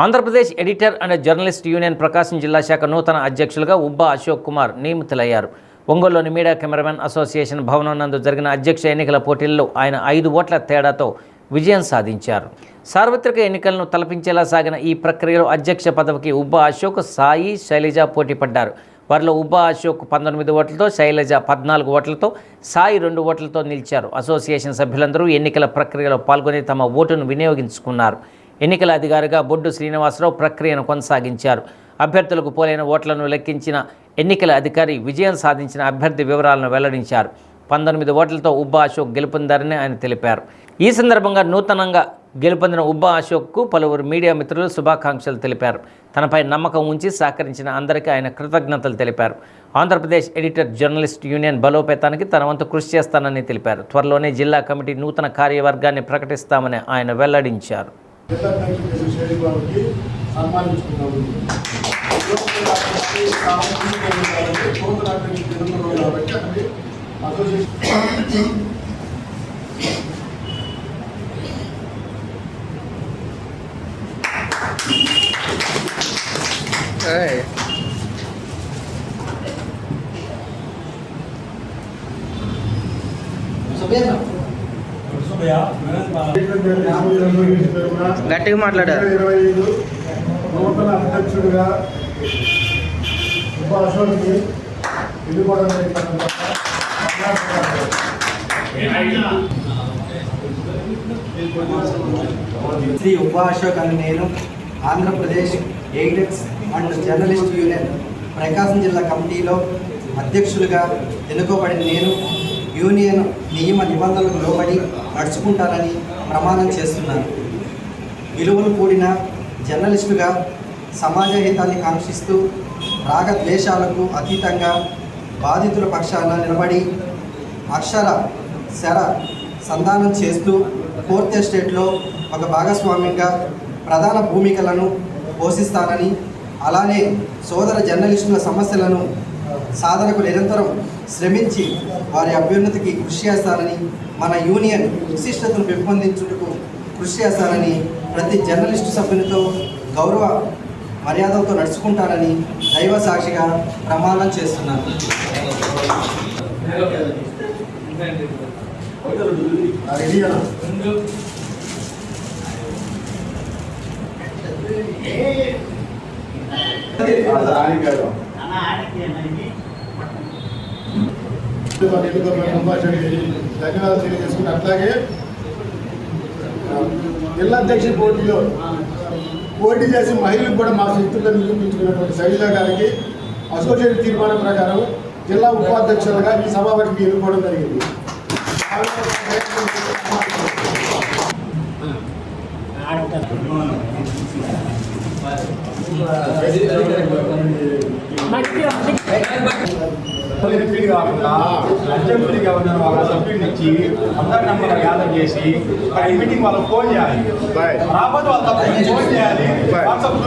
Andhra Pradesh editor and journalist union Prakasam జిల్లా శాఖ నూతన అధ్యక్షులుగా ఉబ్బా అశోక్ కుమార్ నియమితులయ్యారు. ఒంగోలులోని మీడియా కెమెరామెన్ అసోసియేషన్ భవనం నందు జరిగిన అధ్యక్ష ఎన్నికల పోటీల్లో ఆయన ఐదు ఓట్ల తేడాతో విజయం సాధించారు. సార్వత్రిక ఎన్నికలను తలపించేలా సాగిన ఈ ప్రక్రియలో అధ్యక్ష పదవికి ఉబ్బా అశోక్ సాయి శైలజ పోటీ పడ్డారు. వారిలో ఉబ్బా అశోక్ పంతొమ్మిది ఓట్లతో శైలజ పద్నాలుగు ఓట్లతో సాయి రెండు ఓట్లతో నిలిచారు. అసోసియేషన్ సభ్యులందరూ ఎన్నికల ప్రక్రియలో పాల్గొని తమ ఓటును వినియోగించుకున్నారు. ఎన్నికల అధికారిగా బొడ్డు శ్రీనివాసరావు ప్రక్రియను కొనసాగించారు. అభ్యర్థులకు పోలైన ఓట్లను లెక్కించిన ఎన్నికల అధికారి విజయం సాధించిన అభ్యర్థి వివరాలను వెల్లడించారు. పంతొమ్మిది ఓట్లతో ఉబ్బా అశోక్ గెలుపొందారని ఆయన తెలిపారు. ఈ సందర్భంగా నూతనంగా గెలుపొందిన ఉబ్బా అశోక్కు పలువురు మీడియా మిత్రులు శుభాకాంక్షలు తెలిపారు. తనపై నమ్మకం ఉంచి సహకరించిన అందరికీ ఆయన కృతజ్ఞతలు తెలిపారు. ఆంధ్రప్రదేశ్ ఎడిటర్ జర్నలిస్ట్ యూనియన్ బలోపేతానికి తన వంతు కృషి చేస్తానని తెలిపారు. త్వరలోనే జిల్లా కమిటీ నూతన కార్యవర్గాన్ని ప్రకటిస్తామని ఆయన వెల్లడించారు. జిల్లా కలెక్టర్ శైలి బాబుకి సన్మానించుకున్నాము కాబట్టి అది అసోసియేషన్ గట్టిగా మాట్లాడారు. ఇరవై ఐదు నూతన అధ్యక్షుడిగా ఉప అశోక్ని ఎన్నుకోవడం శ్రీ ఉపా అశోక్ అని నేను Andhra Pradesh editors and journalist union Prakasam జిల్లా కమిటీలో అధ్యక్షులుగా ఎన్నుకోబడిన నేను యూనియన్ నియమ నిబంధనలకు లోబడి నడుచుకుంటానని ప్రమాణం చేస్తున్నారు. విలువలు కూడిన జర్నలిస్టుగా సమాజ హితాన్ని కాంక్షిస్తూ రాగద్వేషాలకు అతీతంగా బాధితుల పక్షాన నిలబడి అక్షర శర సంధానం చేస్తూ ఫోర్త్ ఎస్టేట్లో ఒక భాగస్వామ్యంగా ప్రధాన భూమికలను పోషిస్తానని అలానే సోదర జర్నలిస్టుల సమస్యలను సాధనకు నిరంతరం శ్రమించి వారి అభ్యున్నతికి కృషి చేస్తానని మన యూనియన్ విశిష్టతను పెంపొందించుటకు కృషి చేస్తానని ప్రతి జర్నలిస్టు సభ్యునితో గౌరవ మర్యాదలతో నడుచుకుంటానని దైవ సాక్షిగా ప్రమాణం చేస్తున్నాను. ఆ ధన్యవాదాలు తెలియజేసుకుని అట్లాగే జిల్లా అధ్యక్ష పోటీలో పోటీ చేసి మహిళలకు కూడా మా శక్తులను నిరూపించుకున్నటువంటి శైలజ గారికి అసోసియేషన్ తీర్మానం ప్రకారం జిల్లా ఉపాధ్యక్షులుగా ఈ సభాపతికి ఎన్నుకోవడం జరిగింది. ఎంపీలు కాకుండా అధ్యక్షుడిగా ఉన్న వాళ్ళ సభ్యుడిని ఇచ్చి అందరి నెంబర్ గ్యాదర్ చేసి ఆ మీటింగ్ వాళ్ళకి ఫోన్ చేయాలి. రాకపోతే వాళ్ళు తప్పకుండా ఫోన్ చేయాలి. వాట్సాప్